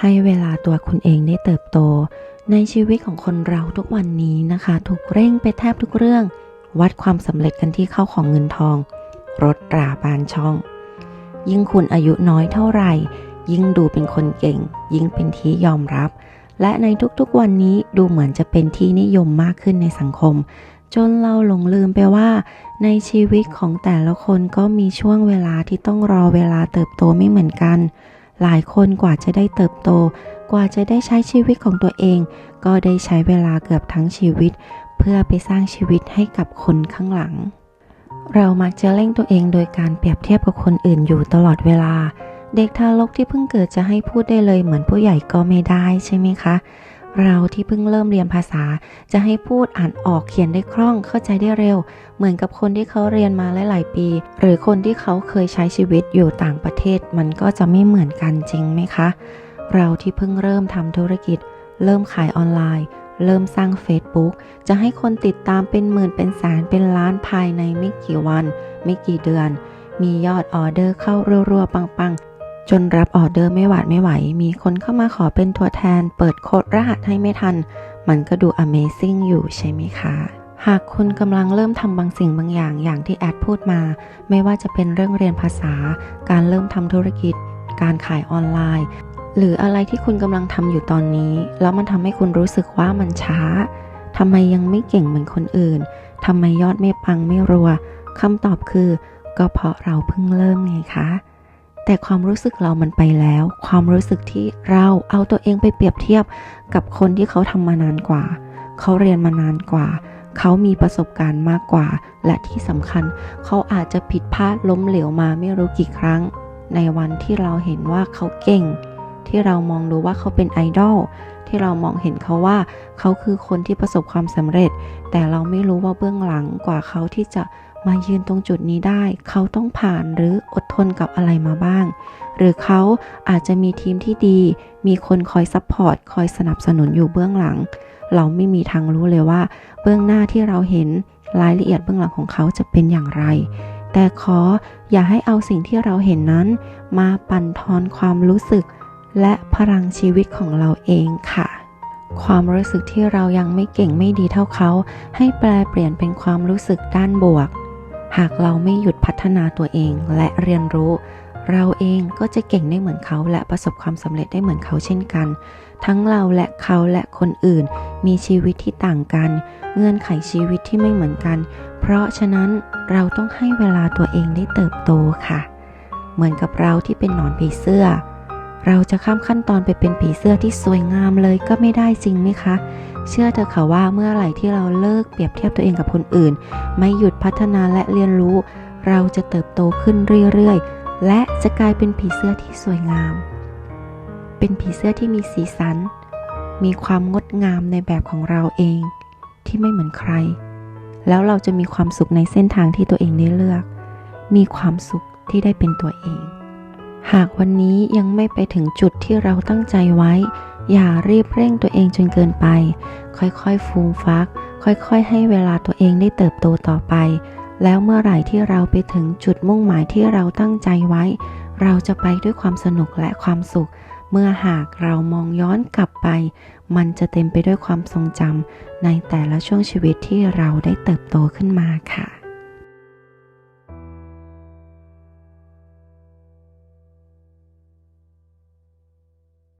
ให้เวลาตัวคุณเองได้เติบโต ในชีวิตของคนเราทุกวันนี้นะคะ ถูกเร่งไปแทบทุกเรื่อง วัดความสำเร็จกันที่เข้าของเงินทอง รถราบานช่อง ยิ่งคุณอายุน้อยเท่าไหร่ ยิ่งดูเป็นคนเก่ง ยิ่งเป็นที่ยอมรับ และในทุกๆวันนี้ดูเหมือนจะเป็นที่นิยมมากขึ้นในสังคม จนเราหลงลืมไปว่า ในชีวิตของแต่ละคนก็มีช่วงเวลาที่ต้องรอเวลาเติบโตไม่เหมือนกัน หลายคนกว่าจะได้เติบโต กว่าจะได้ใช้ชีวิตของตัวเอง ก็ได้ใช้เวลาเกือบทั้งชีวิต เพื่อไปสร้างชีวิตให้กับคนข้างหลัง เรามักจะเร่งตัวเองโดยการเปรียบเทียบกับคนอื่นอยู่ตลอดเวลา เด็กทารกที่เพิ่งเกิดจะให้พูดได้เลยเหมือนผู้ใหญ่ก็ไม่ได้ใช่ไหมคะ เราที่เพิ่งเริ่มเรียนภาษา จะให้พูดอ่านออกเขียนได้คล่องเข้าใจได้เร็ว เหมือนกับคนที่เขาเรียนมาหลายๆปี หรือคนที่เขาเคยใช้ชีวิตอยู่ต่างประเทศ มันก็จะไม่เหมือนกันจริงไหมคะ เราที่เพิ่งเริ่มทำธุรกิจ เริ่มขายออนไลน์ เริ่มสร้าง Facebook จะให้คนติดตามเป็นหมื่นเป็นแสนเป็นล้านภายในไม่กี่วัน ไม่กี่เดือน มียอดออเดอร์เข้ารัวๆปังๆ จนรับออเดอร์ไม่หวาดไม่ไหว มีคนเข้ามาขอเป็นตัวแทน เปิดโค้ดรหัสให้ไม่ทัน มันก็ดู Amazing อยู่ใช่ไหมคะ หากคุณกำลังเริ่มทำบางสิ่งบางอย่างอย่างที่แอดพูดมา ไม่ว่าจะเป็นเรื่องเรียนภาษา การเริ่มทำธุรกิจ การขายออนไลน์ หรืออะไรที่คุณกำลังทำอยู่ตอนนี้ แล้วมันทำให้คุณรู้สึกว่ามันช้าทำไมยังไม่เก่งเหมือนคนอื่นทำไมยอดไม่ปังไม่รัวคำตอบคือ ก็เพราะเราเพิ่งเริ่มไงคะ แต่ความรู้สึกเรามันไปแล้ว ความรู้สึกที่เราเอาตัวเองไปเปรียบเทียบกับคนที่เขาทำมานานกว่า เขาเรียนมานานกว่า เขามีประสบการณ์มากกว่า และที่สำคัญ เขาอาจจะผิดพลาดล้มเหลวมาไม่รู้กี่ครั้ง ในวันที่เราเห็นว่าเขาเก่ง ที่เรามองดูว่าเขาเป็นไอดอลที่เรามองเห็นเขาว่า เขาคือคนที่ประสบความสำเร็จ แต่เราไม่รู้ว่าเบื้องหลังกว่าเขาที่จะ มายืนตรงจุดนี้ได้ เขาต้องผ่านหรืออดทนกับอะไรมาบ้าง หรือเขาอาจจะมีทีมที่ดี มีคนคอยซัพพอร์ต คอยสนับสนุนอยู่เบื้องหลัง เราไม่มีทางรู้เลยว่า เบื้องหน้าที่เราเห็นรายละเอียดเบื้องหลังของเขาจะเป็นอย่างไร แต่ขออย่าให้เอาสิ่งที่เราเห็นนั้น มาปั่นทอนความรู้สึก และพลังชีวิตของเราเองค่ะความรู้สึกที่เรายังไม่เก่งไม่ดีเท่าเขา ให้แปลเปลี่ยนเป็นความรู้สึกด้านบวก หากเราไม่หยุดพัฒนาตัวเองและเรียนรู้ เราเองก็จะเก่งได้เหมือนเขาและประสบความสำเร็จได้เหมือนเขาเช่นกัน ทั้งเราและเขาและคนอื่น มีชีวิตที่ต่างกัน เงื่อนไขชีวิตที่ไม่เหมือนกัน เพราะฉะนั้นเราต้องให้เวลาตัวเองได้เติบโตค่ะ เหมือนกับเราที่เป็นหนอนผีเสื้อ เราจะข้ามขั้นตอนไปเป็นผีเสื้อที่สวยงามเลยก็ไม่ได้จริงไหมคะ เชื่อเถอะค่ะว่าเมื่อไหร่ที่เราเลิกเปรียบเทียบตัวเองกับคนอื่น ไม่หยุดพัฒนาและเรียนรู้ เราจะเติบโตขึ้นเรื่อยๆ และจะกลายเป็นผีเสื้อที่สวยงาม เป็นผีเสื้อที่มีสีสัน มีความงดงามในแบบของเราเองที่ไม่เหมือนใคร แล้วเราจะมีความสุขในเส้นทางที่ตัวเองได้เลือก มีความสุขที่ได้เป็นตัวเอง หากวันนี้ยังไม่ไปถึงจุดที่เราตั้งใจไว้ อย่ารีบเร่งตัวเองจนเกินไป ค่อยๆ ฟูมฟัก ค่อยๆ ให้เวลาตัวเองได้เติบโตต่อไป แล้วเมื่อไหร่ที่เราไปถึงจุดมุ่งหมายที่เราตั้งใจไว้ เราจะไปด้วยความสนุกและความสุข เมื่อหากเรามองย้อนกลับไป มันจะเต็มไปด้วยความทรงจำในแต่ละช่วงชีวิตที่เราได้เติบโตขึ้นมาค่ะ